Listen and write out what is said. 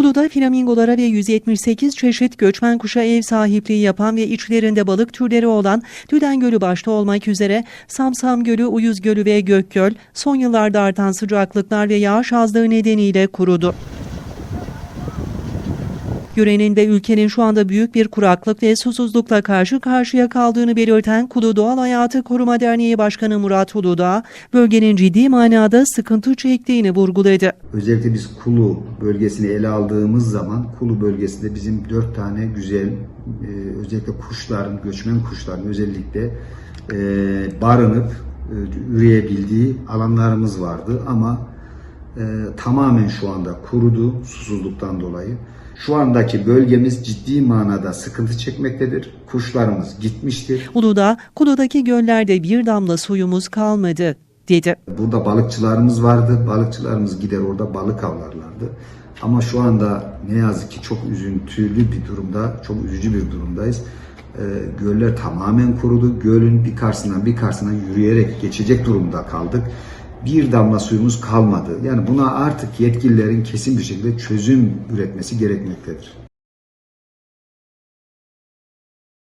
Kulu'da flamingolara ve 178 çeşit göçmen kuşa ev sahipliği yapan ve içlerinde balık türleri olan Tüden Gölü başta olmak üzere Samsam Gölü, Uyuz Gölü ve Gökgöl son yıllarda artan sıcaklıklar ve yağış azlığı nedeniyle kurudu. Yörenin ve ülkenin şu anda büyük bir kuraklık ve susuzlukla karşı karşıya kaldığını belirten Kulu Doğal Hayatı Koruma Derneği Başkanı Murat Uludağ, bölgenin ciddi manada sıkıntı çektiğini vurguladı. Özellikle biz Kulu bölgesini ele aldığımız zaman Kulu bölgesinde bizim dört tane güzel e, özellikle kuşların, göçmen kuşların özellikle e, barınıp e, üreyebildiği alanlarımız vardı ama e, tamamen şu anda kurudu susuzluktan dolayı. Şu andaki bölgemiz ciddi manada sıkıntı çekmektedir. Kuşlarımız gitmiştir. Uludağ, Kulu'daki göllerde bir damla suyumuz kalmadı, dedi. Burada balıkçılarımız vardı. Balıkçılarımız gider orada balık avlarlardı. Ama şu anda ne yazık ki çok üzüntülü bir durumda, çok üzücü bir durumdayız. Ee, göller tamamen kurudu. Gölün bir karşısından bir karşısına yürüyerek geçecek durumda kaldık. Bir damla suyumuz kalmadı. Yani buna artık yetkililerin kesin bir şekilde çözüm üretmesi gerekmektedir.